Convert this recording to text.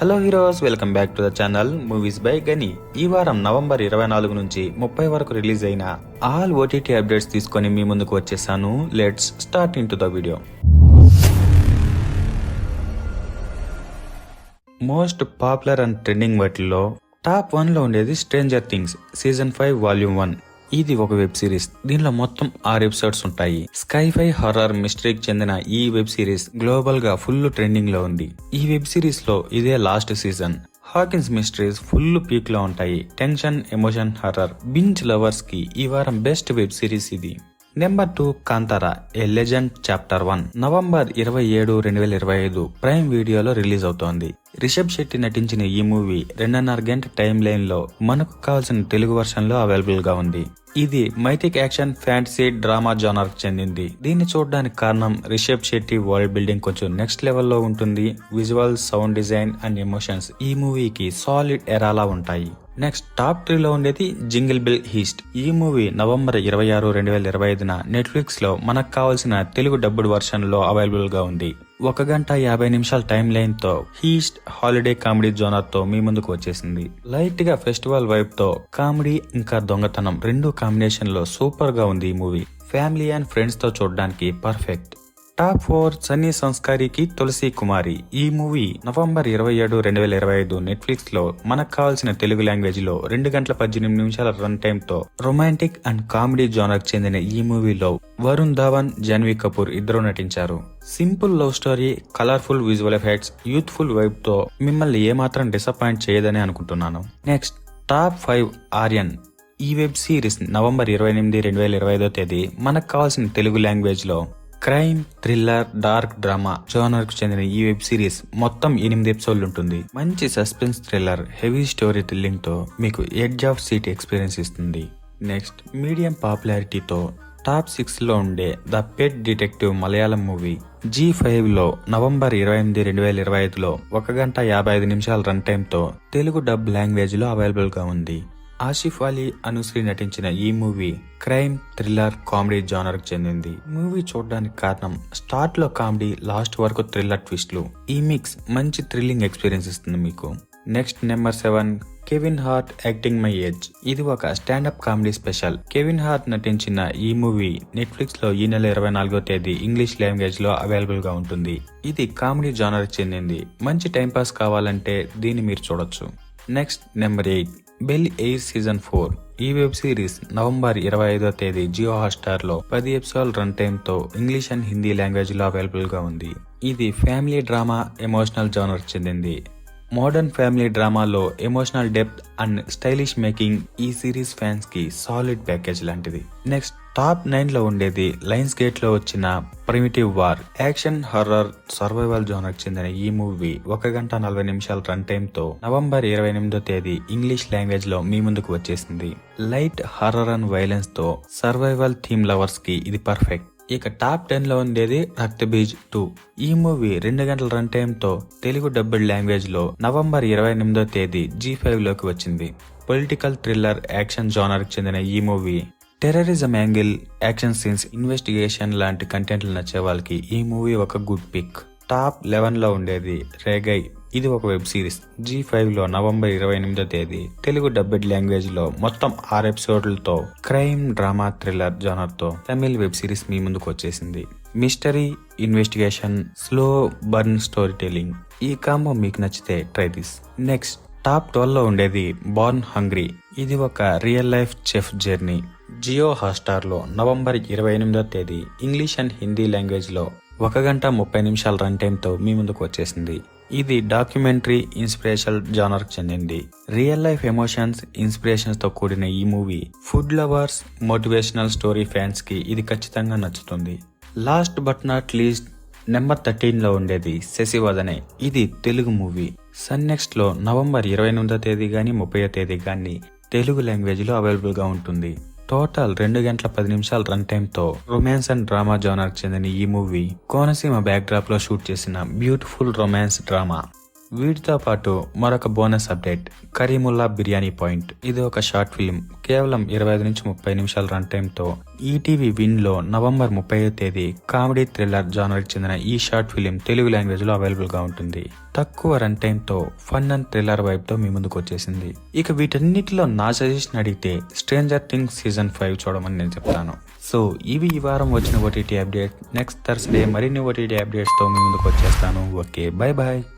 Hello heroes welcome back to the channel movies by Gani. ఈ వారం November ఇరవై నాలుగు నుంచి ముప్పై వరకు రిలీజ్ అయిన ఆల్ ఓటీటీ అప్డేట్స్ తీసుకొని మీ ముందుకు వచ్చేసాను. Let's start into the video most popular and trending వాటిల్లో టాప్ వన్లో ఉండేది Stranger Things season five volume one ఇది ఒక వెబ్ సిరీస్. దీనిలో మొత్తం ఆరు ఎపిసోడ్స్ ఉంటాయి. స్కైఫై హర్రర్ మిస్టరీకి చెందిన ఈ వెబ్ సిరీస్ గ్లోబల్గా ఫుల్ ట్రెండింగ్లో ఉంది. ఈ వెబ్ సిరీస్లో ఇదే last season. Hawkins mysteries full పీక్లో ఉంటాయి. టెన్షన్ ఎమోషన్ హర్రర్ బించ్ లవర్స్కి ఈ వారం బెస్ట్ వెబ్ సిరీస్ ఇది. Number two Kantara a legend chapter one. November ఇరవై ఏడు రెండు వేల ఇరవై ఐదు ప్రైమ్ వీడియోలో రిలీజ్ అవుతోంది. రిషబ్ శెట్టి నటించిన ఈ మూవీ రెండున్నర గంట టైం లైన్లో మనకు కావాల్సిన తెలుగు వర్షన్లో అవైలబుల్గా ఉంది. ఇది mythic action fantasy drama genre చెందింది. దీన్ని చూడడానికి కారణం రిషబ్ శెట్టి వరల్డ్ బిల్డింగ్ కొంచెం నెక్స్ట్ లెవెల్లో ఉంటుంది. Visual sound design and emotions ఈ మూవీకి సాలిడ్ ఎరాలా ఉంటాయి. నెక్స్ట్ టాప్ త్రీలో ఉండేది జింగిల్ బిల్ హీస్ట్ ఈ మూవీ నవంబర్ ఇరవై ఆరు రెండు వేల ఇరవై ఐదున నెట్ఫ్లిక్స్లో మనకు కావాల్సిన తెలుగు డబ్బుడ్ వర్షన్లో అవైలబుల్గా ఉంది. ఒక గంట యాభై నిమిషాల టైం లైన్తో హీస్ట్ హాలిడే కామెడీ జోనర్తో మీ ముందుకు వచ్చేసింది. లైట్గా ఫెస్టివల్ వైబ్తో కామెడీ ఇంకా దొంగతనం రెండు కాంబినేషన్లో సూపర్గా ఉంది ఈ మూవీ ఫ్యామిలీ అండ్ ఫ్రెండ్స్తో చూడడానికి perfect top four Sunny Sanskari ki Tulsi Kumari. ఈ మూవీ నవంబర్ ఇరవై ఏడు రెండు వేల ఇరవై ఐదు నెట్ఫ్లిక్స్లో మనకు కావాల్సిన తెలుగు లాంగ్వేజ్లో రెండు గంటల పద్దెనిమిది నిమిషాల రన్ టైమ్తో రొమాంటిక్ అండ్ కామెడీ జోనర్ చెందిన ఈ మూవీలో వరుణ్ ధావన్ జాన్వీ కపూర్ ఇద్దరు నటించారు. Simple love story colourful visual effects youthful వైబ్తో మిమ్మల్ని ఏమాత్రం డిసప్పాయింట్ చేయదని అనుకుంటున్నాను. నెక్స్ట్ టాప్ ఫైవ్ ఆర్యన్ ఈ వెబ్ సిరీస్ నవంబర్ ఇరవై ఎనిమిది రెండు వేల ఇరవై ఐదో తేదీ మనకు కావాల్సిన తెలుగు లాంగ్వేజ్లో క్రైమ్ థ్రిల్లర్ డార్క్ డ్రామా జోనర్కు చెందిన ఈ వెబ్ సిరీస్ మొత్తం ఎనిమిది ఎపిసోడ్లు ఉంటుంది. మంచి సస్పెన్స్ థ్రిల్లర్ హెవీ స్టోరీ థ్రిల్లింగ్తో మీకు ఎడ్జ్ ఆఫ్ సీట్ ఎక్స్పీరియన్స్ ఇస్తుంది. నెక్స్ట్ మీడియం పాపులారిటీతో టాప్ సిక్స్లో ఉండే the pet detective Malayalam movie Zee ఫైవ్లో నవంబర్ ఇరవై ఎనిమిది రెండు వేల ఇరవై ఐదులో ఒక గంట యాభై ఐదు నిమిషాల రన్ టైమ్తో తెలుగు డబ్ లాంగ్వేజ్లో అవైలబుల్గా ఉంది. ఆసిఫ్ అలీ అనుశ్రీ నటించిన ఈ మూవీ క్రైమ్ థ్రిల్లర్ కామెడీ జానర్కు చెందింది. మూవీ చూడడానికి కారణం స్టార్ట్లో కామెడీ లాస్ట్ వరకు థ్రిల్లర్ ట్విస్ట్లు. ఈ మిక్స్ మంచి థ్రిల్లింగ్ ఎక్స్పీరియన్స్ ఇస్తుంది మీకు. Next number seven Kevin Hart acting my age ఇది ఒక stand up comedy special. Kevin Hart నటించిన ఈ మూవీ నెట్ఫ్లిక్స్లో ఈ నెల ఇరవై నాలుగో తేదీ ఇంగ్లీష్ లాంగ్వేజ్లో అవైలబుల్గా ఉంటుంది. ఇది కామెడీ జానర్ చెందింది. మంచి టైం పాస్ కావాలంటే దీన్ని మీరు చూడొచ్చు. Next number eight Bel Air season four. ఈ వెబ్ సిరీస్ నవంబర్ ఇరవై ఐదో తేదీ జియో హాట్స్టార్లో పది ఎపిసోడ్ రన్ టైమ్తో ఇంగ్లీష్ అండ్ హిందీ లాంగ్వేజ్లో అవైలబుల్గా ఉంది. ఇది ఫ్యామిలీ డ్రామా ఎమోషనల్ జోనర్ చెందింది. మోడర్న్ ఫ్యామిలీ డ్రామాలో emotional depth and stylish making ఈ సిరీస్ ఫ్యాన్స్కి సాలిడ్ ప్యాకేజ్ లాంటిది. నెక్స్ట్ టాప్ నైన్లో ఉండేది లైన్స్ గేట్లో వచ్చిన primitive war action horror survival genre చెందిన ఈ మూవీ ఒక గంట నలభై నిమిషాల రన్ టైమ్తో నవంబర్ ఇరవై ఎనిమిదో తేదీ ఇంగ్లీష్ లాంగ్వేజ్లో మీ ముందుకు వచ్చేసింది. లైట్ హర్రర్ అండ్ వైలెన్స్తో సర్వైవల్ థీమ్ లవర్స్కి ఇది పర్ఫెక్ట్ ఇక టాప్ టెన్లో ఉండేది రక్తబీజ్ టూ. ఈ మూవీ రెండు గంటల రన్ టైమ్తో తెలుగు డబ్బుడ్ లాంగ్వేజ్లో నవంబర్ ఇరవై ఎనిమిదో తేదీ జీ ఫైవ్లోకి వచ్చింది. పొలిటికల్ థ్రిల్లర్ యాక్షన్ జోనర్కి చెందిన ఈ movie terrorism angle action scenes investigation లాంటి కంటెంట్లు నచ్చే వాళ్ళకి ఈ మూవీ ఒక గుడ్ పిక్. టాప్ లెవెన్లో ఉండేది రేగై ఇది ఒక వెబ్ సిరీస్. జీ ఫైవ్లో నవంబర్ ఇరవై ఎనిమిదో తేదీ. తెలుగు డబ్బెడ్ లాంగ్వేజ్లో మొత్తం ఆరు ఎపిసోడ్లతో క్రైమ్ డ్రామా థ్రిల్లర్ జానర్తో తమిళ్ వెబ్ సిరీస్ మీ ముందుకు వచ్చేసింది. Mystery investigation slow burn storytelling ఈ కాంబో మీకు నచ్చితే ట్రై దిస్. నెక్స్ట్ టాప్ ట్వెల్వ్లో ఉండేది బార్న్ హంగ్రీ. ఇది ఒక real life chef journey. Jio హాట్స్టార్లో November ఇరవై ఎనిమిదో తేదీ. ఇంగ్లీష్ అండ్ హిందీ లాంగ్వేజ్లో ఒక గంట ముప్పై నిమిషాల రన్ టైంతో మీ ముందుకు వచ్చేసింది. ఇది డాక్యుమెంటరీ ఇన్స్పిరేషనల్ జానర్ చెందింది. రియల్ లైఫ్ ఎమోషన్స్ ఇన్స్పిరేషన్స్తో కూడిన ఈ movie food lovers motivational story ఫ్యాన్స్కి ఇది ఖచ్చితంగా నచ్చుతుంది. Last but not least number థర్టీన్లో ఉండేది శశివదనే ఇది తెలుగు మూవీ. సన్ నెక్స్ట్లో నవంబర్ ఇరవై ఎనిమిదో తేదీ కానీ ముప్పై తేదీ కానీ తెలుగు లాంగ్వేజ్లో అవైలబుల్గా ఉంటుంది. టోటల్ రెండు గంటల పది నిమిషాల రన్ టైంతో రొమాన్స్ అండ్ డ్రామా జోనర్ చెందిన ఈ మూవీ కోనసీమ బ్యాక్ డ్రాప్లో షూట్ చేసిన బ్యూటిఫుల్ రొమాన్స్ డ్రామా. వీటితో పాటు మరొక bonus update. Karimulla biryani point. ఇది ఒక షార్ట్ ఫిలిం కేవలం ఇరవై ఐదు నుంచి ముప్పై నిమిషాల రన్ టైంతో ఈటీవీ విన్లో నవంబర్ ముప్పై తేదీ కామెడీ థ్రిల్లర్ జానర్కి చెందిన ఈ షార్ట్ ఫిలిం తెలుగు లాంగ్వేజ్లో అవైలబుల్గా ఉంటుంది. తక్కువ రన్ టైంతో ఫన్ అండ్ థ్రిల్లర్ వైబ్తో మీ ముందుకు వచ్చేసింది. ఇక వీటన్నిటిలో నా సజెషన్ అడిగితే స్ట్రేంజర్ థింగ్స్ సీజన్ ఫైవ్ చూడమని నేను చెప్తాను. సో ఇవి ఈ వారం వచ్చిన ఓటీటీ అప్డేట్. నెక్స్ట్ థర్స్డే మరిన్ని ఓటీటీ అప్డేట్స్తో మీ ముందుకు వచ్చేస్తాను. Okay bye bye